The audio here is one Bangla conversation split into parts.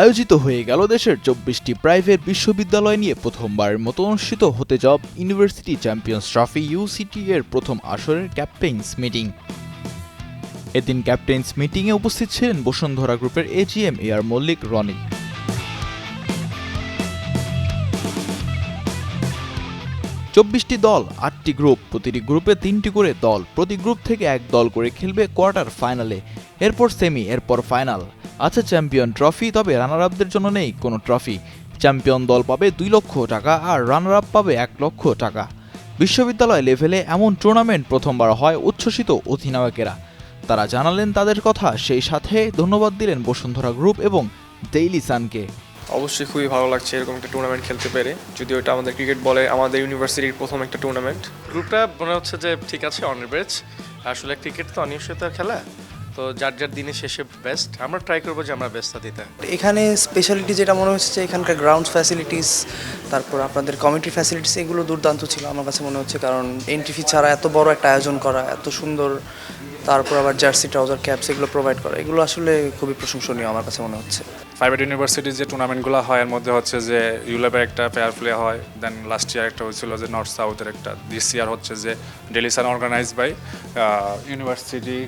আয়োজিত হয়ে গেল দেশের চব্বিশটি প্রাইভেট বিশ্ববিদ্যালয় নিয়ে প্রথমবারের মতো অনুষ্ঠিত হতে যাওয়া ইউনিভার্সিটি চ্যাম্পিয়ন্স ট্রফি ইউসিটি এর প্রথম আসরের ক্যাপ্টেন্স মিটিং এদিন ক্যাপ্টেন্স মিটিংয়ে উপস্থিত ছিলেন বসুন্ধরা গ্রুপের AGM A R Mallik, Roni. চব্বিশটি দল, আটটি গ্রুপ প্রতিটি গ্রুপে তিনটি করে দল, প্রতি গ্রুপ থেকে এক দল করে খেলবে কোয়ার্টার ফাইনালে এরপর সেমি এরপর ফাইনাল আছে চ্যাম্পিয়ন ট্রফি তবে রানার আপদের জন্য নেই কোনো ট্রফি। চ্যাম্পিয়ন দল পাবে দুই লক্ষ টাকা আর রানার আপ পাবে এক লক্ষ টাকা। বিশ্ববিদ্যালয় লেভেলে এমন টুর্নামেন্ট প্রথমবার হয় উচ্ছ্বসিত অধিনায়কেরা। তারা জানালেন তাদের কথা সেই সাথে ধন্যবাদ দিলেন বসুন্ধরা গ্রুপ এবং ডেইলি সানকে। অবশ্যই খুবই ভালো লাগছে এরকম একটা টুর্নামেন্ট খেলতে পেরে। যদিও এটা আমাদের ক্রিকেট বলে আমাদের ইউনিভার্সিটির প্রথম একটা টুর্নামেন্ট। গ্রুপটা মনে হচ্ছে যে ঠিক আছে অন এভারেজ আসলে ক্রিকেট তো অনিশ্চয়তার খেলা। তো যার যার দিনে শেষে বেস্ট আমরা ট্রাই করব যে আমরা বেস্টটা দিতে। এখানে স্পেশালিটি যেটা মনে হচ্ছে এখানকার গ্রাউন্ড ফ্যাসিলিটিস তারপর আপনাদের কমিটি ফ্যাসিলিটিস এগুলো দুর্দান্ত ছিল আমার কাছে মনে হচ্ছে, কারণ এন্ট্রি ফি ছাড়া এত বড় একটা আয়োজন করা, এত সুন্দর, তারপর আবার জার্সি ট্রাউজার ক্যাপস এগুলো প্রোভাইড করা, এগুলো আসলে খুবই প্রশংসনীয় আমার কাছে মনে হচ্ছে। প্রাইভেট ইউনিভার্সিটির যে টুর্নামেন্টগুলো হয়, এর মধ্যে হচ্ছে যে ইউলেবের একটা ফেয়ার প্লে হয় দেন লাস্ট ইয়ার একটা হয়েছিল যে নর্থ সাউথের একটা। দিস ইয়ার হচ্ছে যে Daily Sun organise by University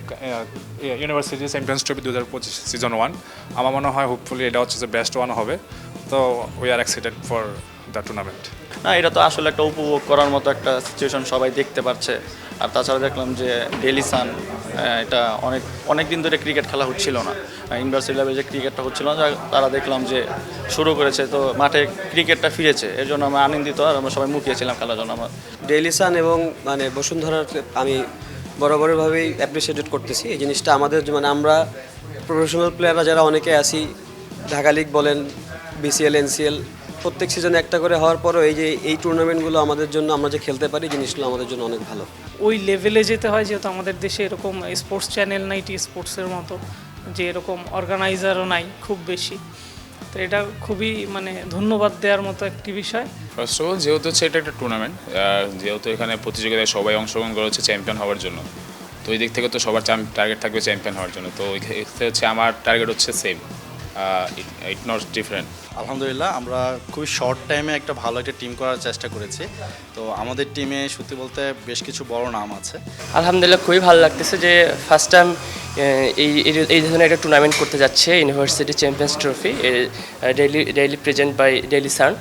University Champions Trophy দু হাজার পঁচিশ সিজন ওয়ান আমার মনে হয় হোপফুলি এটা হচ্ছে যে বেস্ট ওয়ান হবে। তো we are excited for the tournament না, এটা তো আসলে একটা উপভোগ করার মতো একটা সিচুয়েশন সবাই দেখতে পাচ্ছে আর তাছাড়া দেখলাম যে ডেলি সান এটা অনেক অনেক দিন ধরে ক্রিকেট খেলা হচ্ছিল না। ইউনিভার্সিটি লেভেলে যে ক্রিকেটটা হচ্ছিল না তারা দেখলাম যে শুরু করেছে, তো মাঠে ক্রিকেটটা ফিরেছে। এর জন্য আমরা আনন্দিত আর আমরা সবাই মুখিয়েছিলাম খেলার জন্য আমরা। ডেইলি সান এবং মানে বসুন্ধরার আমি বরাবরভাবেই অ্যাপ্রিসিয়েটেড করতেছি। এই জিনিসটা আমাদের মানে আমরা প্রফেশনাল প্লেয়াররা যারা অনেকে আছি, ঢাকা লিগ বলেন বিসিএল এনসিএল প্রত্যেক সিজনে একটা করে হওয়ার পরও এই যে এই টুর্নামেন্টগুলো আমাদের জন্য আমরা যে খেলতে পারি জিনিসগুলো আমাদের জন্য অনেক ভালো। ওই লেভেলে যেতে হয় যেহেতু আমাদের দেশে এরকম স্পোর্টস চ্যানেল নাই টি স্পোর্টসের মতো যে এরকম অর্গানাইজারও নাই খুব বেশি। তো এটা খুবই মানে ধন্যবাদ দেওয়ার মতো একটি বিষয়। ফার্স্ট অফ অল যেহেতু হচ্ছে এটা একটা টুর্নামেন্ট যেহেতু এখানে প্রতিযোগিতায় সবাই অংশগ্রহণ করে হচ্ছে চ্যাম্পিয়ন হওয়ার জন্য। তো ওই দিক থেকে তো সবার চ্যাম্প টার্গেট থাকবে চ্যাম্পিয়ন হওয়ার জন্য। তো ওই হচ্ছে আমার টার্গেট হচ্ছে সেম ইট নট ডিফারেন্ট আলহামদুলিল্লাহ আমরা খুবই শর্ট টাইমে একটা ভালো একটা টিম করার চেষ্টা করেছি। তো আমাদের টিমে সত্যি বলতে বেশ কিছু বড় নাম আছে। আলহামদুলিল্লাহ খুবই ভালো লাগতেছে যে ফার্স্ট টাইম এই এই- ধরনের একটা টুর্নামেন্ট করতে যাচ্ছে University Champions Trophy Daily Daily present by Daily Sun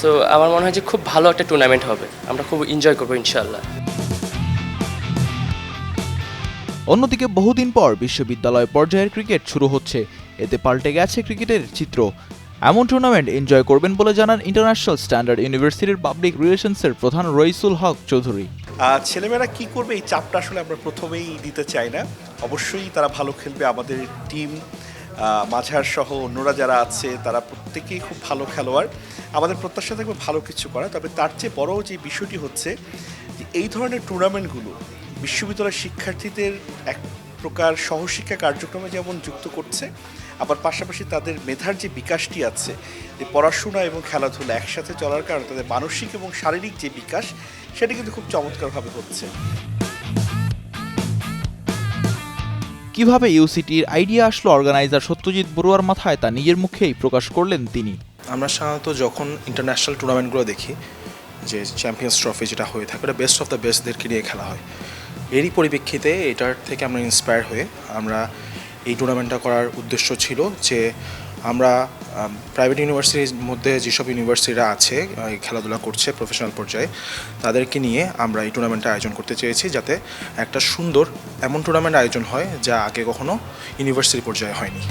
so আমার মনে হয় যে খুব ভালো একটা টুর্নামেন্ট হবে। আমরা খুব এনজয় করব ইনশাল্লাহ অন্যদিকে বহুদিন পর বিশ্ববিদ্যালয় পর্যায়ের ক্রিকেট শুরু হচ্ছে। এতে পাল্টে গেছে ক্রিকেটের চিত্র। এমন টুর্নামেন্ট এনজয় করবেন বলে জানান ইন্টারন্যাশনাল স্ট্যান্ডার্ড ইউনিভার্সিটির পাবলিক রিলেশনসের প্রধান রইসুল হক চৌধুরী। ছেলেমেয়েরা কি করবে? এই চাপটা আসলে আমরা প্রথমেই দিতে চাই না। অবশ্যই তারা ভালো খেলবে আমাদের টিম মাঝার সহ অন্যরা যারা আছে, তারা প্রত্যেকেই খুব ভালো খেলোয়াড়। আমাদের প্রত্যাশা থাকবে ভালো কিছু করা, তবে তার চেয়ে বড় যে বিষয়টি হচ্ছে যে এই ধরনের টুর্নামেন্টগুলো বিশ্ববিদ্যালয়ের শিক্ষার্থীদের এক প্রকার সহশিক্ষা কার্যক্রমে যেমন যুক্ত করছে আবার পাশাপাশি তাদের মেধার যে বিকাশটি আছে যে পড়াশোনা এবং খেলাধুলা একসাথে চলার কারণে তাদের মানসিক এবং শারীরিক যে বিকাশ সেটা কিন্তু খুব চমৎকারভাবে হচ্ছে। কীভাবে ইউসিটির আইডিয়া আসলো অর্গানাইজার সত্যজিৎ বড়ুয়ার মাথায় তা নিজের মুখেই প্রকাশ করলেন তিনি। আমরা সাধারণত যখন ইন্টারন্যাশনাল টুর্নামেন্টগুলো দেখি যে চ্যাম্পিয়ন্স ট্রফি যেটা হয়ে থাকে ওটা বেস্ট অফ দ্য বেস্টদেরকে নিয়ে খেলা হয়। এরই পরিপ্রেক্ষিতে এটার থেকে আমরা ইন্সপায়ার হয়ে আমরা এই টুর্নামেন্টটা করার উদ্দেশ্য ছিল যে আমরা প্রাইভেট ইউনিভার্সিটির মধ্যে যেসব ইউনিভার্সিটিরা আছে খেলাধুলা করছে প্রফেশনাল পর্যায়ে, তাদেরকে নিয়ে আমরা এই টুর্নামেন্টটা আয়োজন করতে চেয়েছি যাতে একটা সুন্দর এমন টুর্নামেন্ট আয়োজন হয় যা আগে কখনো ইউনিভার্সিটি পর্যায়ে হয়নি।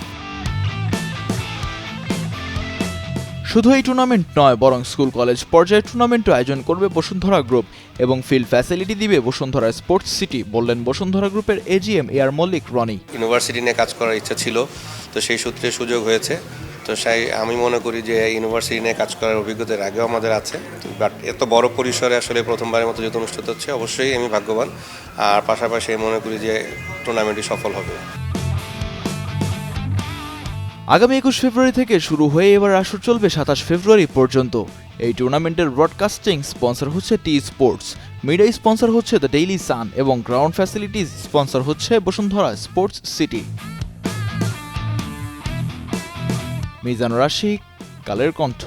শুধু এই টুর্নামেন্ট নয়, বরং স্কুল কলেজ পর্যায়ে টুর্নামেন্টও আয়োজন করবে বসুন্ধরা গ্রুপ এবং ফিল্ড ফ্যাসিলিটি দিবে বসুন্ধরা স্পোর্টস সিটি বললেন বসুন্ধরা গ্রুপের AGM A R Mallik Roni. University নিয়ে কাজ করার ইচ্ছা ছিল, তো সেই সূত্রে সুযোগ হয়েছে। তো সেই আমি মনে করি যে ইউনিভার্সিটি নিয়ে কাজ করার অভিজ্ঞতা এর আগেও আমাদের আছে বাট এত বড় পরিসরে আসলে প্রথমবারের মতো যেহেতু অনুষ্ঠিত হচ্ছে, অবশ্যই আমি ভাগ্যবান। আর পাশাপাশি মনে করি যে টুর্নামেন্টটি সফল হবে। আগামী একুশ ফেব্রুয়ারি থেকে শুরু হয়ে এবার আসর চলবে সাতাশ ফেব্রুয়ারি পর্যন্ত। এই টুর্নামেন্টের ব্রডকাস্টিং স্পন্সর হচ্ছে টি স্পোর্টস মিডিয়া স্পন্সর হচ্ছে দ্য ডেইলি সান এবং গ্রাউন্ড ফ্যাসিলিটিস স্পন্সর হচ্ছে বসুন্ধরা স্পোর্টস সিটি মিজান রাশিক, কালের কণ্ঠ।